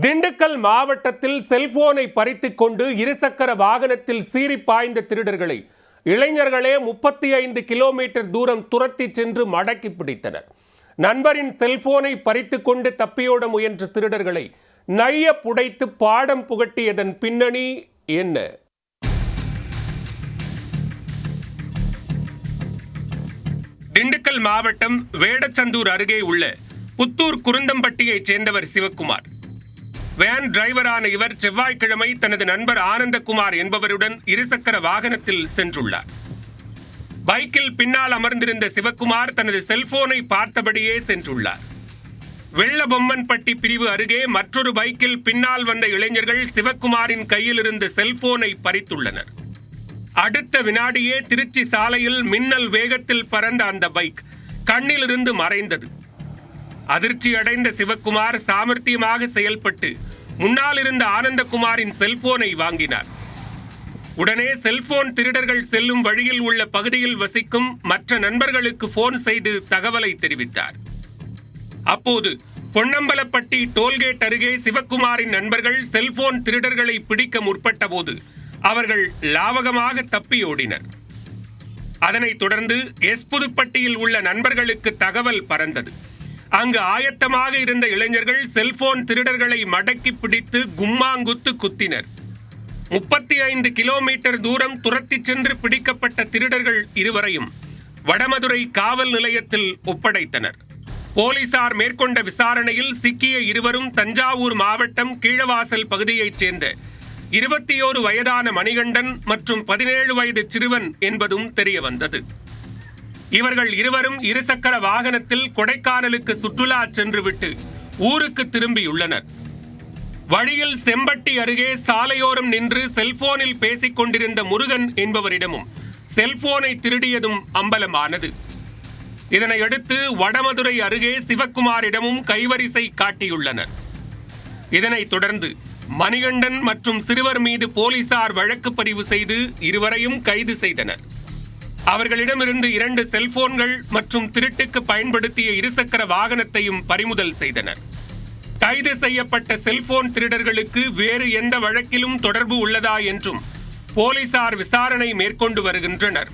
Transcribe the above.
திண்டுக்கல் மாவட்டத்தில் செல்போனை பறித்துக் கொண்டு இருசக்கர வாகனத்தில் சீறி பாய்ந்த திருடர்களை இளைஞர்களே முப்பத்தி ஐந்து கிலோமீட்டர் தூரம் துரத்தி சென்று மடக்கி பிடித்தனர். நண்பரின் செல்போனை பறித்துக் கொண்டு தப்பியோட முயன்ற திருடர்களை நைய புடைத்து பாடம் புகட்டியதன் பின்னணி என்ன? திண்டுக்கல் மாவட்டம் வேடச்சந்தூர் அருகே உள்ள புத்தூர் குருந்தம்பட்டியைச் சேர்ந்தவர் சிவக்குமார். வேன் டிரைவரான இவர் செவ்வாய்க்கிழமை தனது நண்பர் ஆனந்தகுமார் என்பவருடன் இருசக்கர வாகனத்தில் சென்றுள்ளார். பைக்கில் பின்னால் அமர்ந்திருந்த சிவக்குமார் தனது செல்போனை பார்த்தபடியே சென்றுள்ளார். வெள்ளபொம்மன்பட்டி பிரிவு அருகே மற்றொரு பைக்கில் பின்னால் வந்த இளைஞர்கள் சிவக்குமாரின் கையில் இருந்த செல்போனை பறித்துள்ளனர். அடுத்த வினாடியே திருச்சி சாலையில் மின்னல் வேகத்தில் பறந்த அந்த பைக் கண்ணிலிருந்து மறைந்தது. அதிர்ச்சி அடைந்த சிவக்குமார் சாமர்த்தியமாக செயல்பட்டு முன்னால் இருந்த ஆனந்தகுமாரின் செல்போனை வாங்கினார். உடனே செல்போன் திருடர்கள் செல்லும் வழியில் உள்ள பகுதியில் வசிக்கும் மற்ற நண்பர்களுக்கு போன் செய்து தகவலை தெரிவித்தார். அப்போது பொன்னம்பலப்பட்டி டோல்கேட் அருகே சிவக்குமாரின் நண்பர்கள் செல்போன் திருடர்களை பிடிக்க முற்பட்டபோது அவர்கள் லாவகமாக தப்பியோடினர் அதனைத் தொடர்ந்து எஸ் புதுப்பட்டியில் உள்ள நண்பர்களுக்கு தகவல் பறந்தது. அங்கு ஆயத்தமாக இருந்த இளைஞர்கள் செல்போன் திருடர்களை மடக்கி பிடித்து கும்மாங்குத்து குத்தினர். முப்பத்தி ஐந்து கிலோமீட்டர் தூரம் துரத்திச் சென்று பிடிக்கப்பட்ட திருடர்கள் இருவரையும் வடமதுரை காவல் நிலையத்தில் ஒப்படைத்தனர். போலீசார் மேற்கொண்ட விசாரணையில் சிக்கிய இருவரும் தஞ்சாவூர் மாவட்டம் கீழவாசல் பகுதியைச் சேர்ந்த இருபத்தி ஓரு வயதான மணிகண்டன் மற்றும் பதினேழு வயது சிறுவன் என்பதும் தெரியவந்தது. இவர்கள் இருவரும் இருசக்கர வாகனத்தில் கொடைக்கானலுக்கு சுற்றுலா சென்றுவிட்டு ஊருக்கு திரும்பியுள்ளனர். வழியில் செம்பட்டி அருகே சாலையோரம் நின்று செல்போனில் பேசிக் கொண்டிருந்த முருகன் என்பவரிடமும் செல்போனை திருடியதும் அம்பலமானது. இதனையடுத்து வடமதுரை அருகே சிவக்குமாரிடமும் கைவரிசை காட்டியுள்ளனர். இதனைத் தொடர்ந்து மணிகண்டன் மற்றும் சிறுவர் மீது போலீசார் வழக்கு பதிவு செய்து இருவரையும் கைது செய்தனர். அவர்களிடமிருந்து இரண்டு செல்போன்கள் மற்றும் திருட்டுக்கு பயன்படுத்திய இருசக்கர வாகனத்தையும் பறிமுதல் செய்தனர். கைது செய்யப்பட்ட செல்போன் திருடர்களுக்கு வேறு எந்த வழக்கிலும் தொடர்பு உள்ளதா என்றும் போலீசார் விசாரணை மேற்கொண்டு வருகின்றனர்.